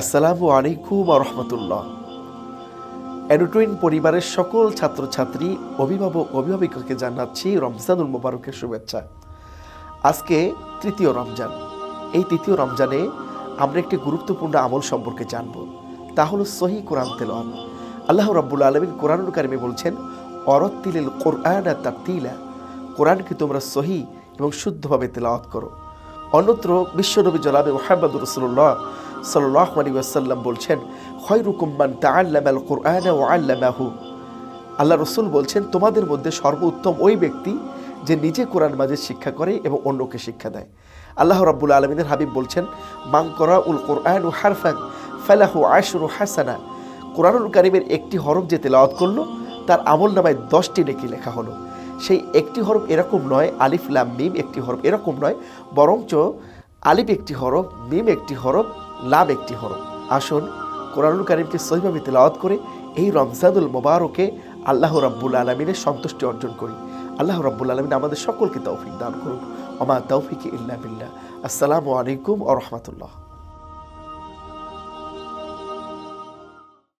আসসালামু আলাইকুম রহমতুল্লাহ। অ্যাডোটুইন পরিবারের সকল ছাত্রছাত্রী, অভিভাবক অভিভাবিকাকে জানাচ্ছি রমজানুল মোবারকের শুভেচ্ছা। আজকে তৃতীয় রমজান। এই তৃতীয় রমজানে আমরা একটি গুরুত্বপূর্ণ আমল সম্পর্কে জানব। তা হলো সহি কোরআন তেলাওয়াত। আল্লাহ রাব্বুল আলমিন কোরআনুল কারিমে বলছেন, অরত্তিলিল কোরআন তাতিলা কোরআনকে তোমরা সহি এবং শুদ্ধভাবে তেলাওয়াত করো। অন্যত্র বিশ্বনবী জনাবে মোহাম্মদ রসুল্লাহ ওয়াসাল্লাম বলছেন আল্লাহ রসুল বলছেন, তোমাদের মধ্যে সর্বোত্তম ওই ব্যক্তি যে নিজে কোরআন মাজিদ শিক্ষা করে এবং অন্যকে শিক্ষা দেয়। আল্লাহ রাব্বুল আলমিনের হাবিব বলছেন মাং করা উল কোরআন হারফান ফেলাহু আশরু হাসানা। কোরআনুল কারিমের একটি হরফ যে তেলাওয়াত করল, তার আমল নামায় দশটি নেকি লেখা হলো। সেই একটি হরফ এরকম নয়, আলিফ লাম মিম একটি হরফ এরকম নয়, বরঞ্চ আলিফ একটি হরফ, মিম একটি হরফ লাম একটি হরফ আসুন, কোরআনুল কারিমকে সহিভাবে তেলাওয়াত করে এই রমজানুল মোবারকে আল্লাহ রাব্বুল আলমিনের সন্তুষ্টি অর্জন করি। আল্লাহ রাব্বুল আলমিন আমাদের সকলকে তৌফিক দান করুন। অমা তৌফিক ইল্লা বিল্লাহ। আসসালামু আলাইকুম আ রহমতুল্লাহ।